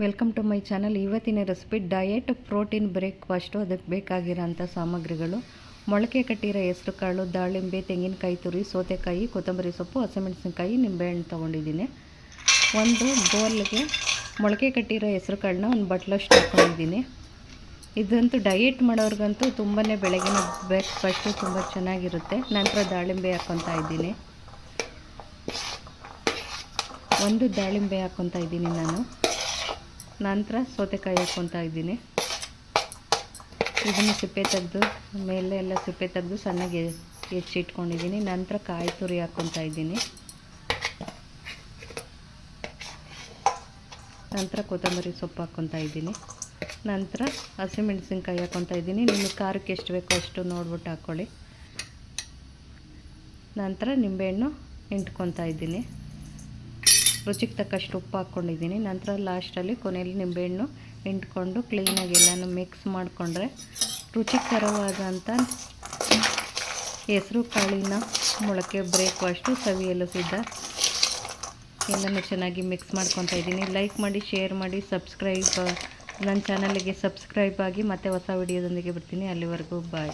Welcome to my channel ಇವತ್ತಿನ recipe diet protein breakfast ಅದಕ್ಕೆ ಬೇಕಾಗಿರೋಂಥ ಸಾಮಗ್ರಿಗಳು. ಮೊಳಕೆ ಕಟ್ಟಿರೋ ಹೆಸ್ರು ಕಾಳು, ದಾಳಿಂಬೆ, ತೆಂಗಿನಕಾಯಿ ತುರಿ, ಸೌತೆಕಾಯಿ, ಕೊತ್ತಂಬರಿ ಸೊಪ್ಪು, ಹಸಿಮೆಣಸಿನಕಾಯಿ, ನಿಂಬೆಹಣ್ಣು ತೊಗೊಂಡಿದ್ದೀನಿ. ಒಂದು ಬೌಲ್ಗೆ ಮೊಳಕೆ ಕಟ್ಟಿರೋ ಹೆಸ್ರು ಕಾಳನ್ನ ಒಂದು ಬಟ್ಲಷ್ಟು ಹಾಕ್ಕೊಂಡಿದ್ದೀನಿ ಇದಂತೂ ಡಯೆಟ್ ಮಾಡೋರ್ಗಂತೂ ತುಂಬಾ ಬೆಳಗಿನ ಬ್ರೇಕ್ಫಾಸ್ಟು ತುಂಬ ಚೆನ್ನಾಗಿರುತ್ತೆ. ನಂತರ ದಾಳಿಂಬೆ ಹಾಕ್ಕೊತಾ ಇದ್ದೀನಿ. ಒಂದು ದಾಳಿಂಬೆ ಹಾಕ್ಕೊತಾ ಇದ್ದೀನಿ ನಾನು. ನಂತರ ಸೌತೆಕಾಯಿ ಹಾಕ್ಕೊತಾ ಇದ್ದೀನಿ. ಇದನ್ನು ಸಿಪ್ಪೆ ತೆಗೆದು, ಮೇಲೆ ಎಲ್ಲ ಸಿಪ್ಪೆ ತೆಗೆದು ಸಣ್ಣಗೆ ಹೆಚ್ಚಿಟ್ಕೊಂಡಿದ್ದೀನಿ ನಂತರ ಕಾಯಿ ತುರಿ ಹಾಕ್ಕೊತಾ ಇದ್ದೀನಿ. ನಂತರ ಕೊತ್ತಂಬರಿ ಸೊಪ್ಪು ಹಾಕ್ಕೊತಾ ಇದ್ದೀನಿ. ನಂತರ ಹಸಿಮೆಣಸಿನ್ಕಾಯಿ ಹಾಕ್ಕೊತಾ ಇದ್ದೀನಿ. ನಿಮಗೆ ಖಾರಕ್ಕೆ ಎಷ್ಟು ಬೇಕೋ ಅಷ್ಟು ನೋಡ್ಬಿಟ್ಟು ಹಾಕ್ಕೊಳ್ಳಿ. ನಂತರ ನಿಂಬೆಹಣ್ಣು ಹಿಂಡ್ಕೊತಾ ಇದ್ದೀನಿ. ರುಚಿಗೆ ತಕ್ಕಷ್ಟು ಉಪ್ಪು ಹಾಕ್ಕೊಂಡಿದ್ದೀನಿ. ನಂತರ ಲಾಸ್ಟಲ್ಲಿ ಕೊನೆಯಲ್ಲಿ ನಿಂಬೆಹಣ್ಣು ಹಿಂಡ್ಕೊಂಡು ಕ್ಲೀನಾಗಿ ಎಲ್ಲನೂ ಮಿಕ್ಸ್ ಮಾಡಿಕೊಂಡ್ರೆ ರುಚಿಕರವಾದಂಥ ಹೆಸರು ಕಾಳಿನ ಮೊಳಕೆ ಬ್ರೇಕ್ಫಾಸ್ಟು ಸವಿಯಲು ಸಿದ್ಧ. ಎಲ್ಲನೂ ಚೆನ್ನಾಗಿ ಮಿಕ್ಸ್ ಮಾಡ್ಕೊತಾ ಇದ್ದೀನಿ. ಲೈಕ್ ಮಾಡಿ ಶೇರ್ ಮಾಡಿ ಸಬ್ಸ್ಕ್ರೈಬ್ ನನ್ನ ಚಾನಲಿಗೆ ಸಬ್ಸ್ಕ್ರೈಬ್ ಆಗಿ ಮತ್ತೆ ಹೊಸ ವಿಡಿಯೋದೊಂದಿಗೆ ಬರ್ತೀನಿ. ಅಲ್ಲಿವರೆಗೂ ಬಾಯ್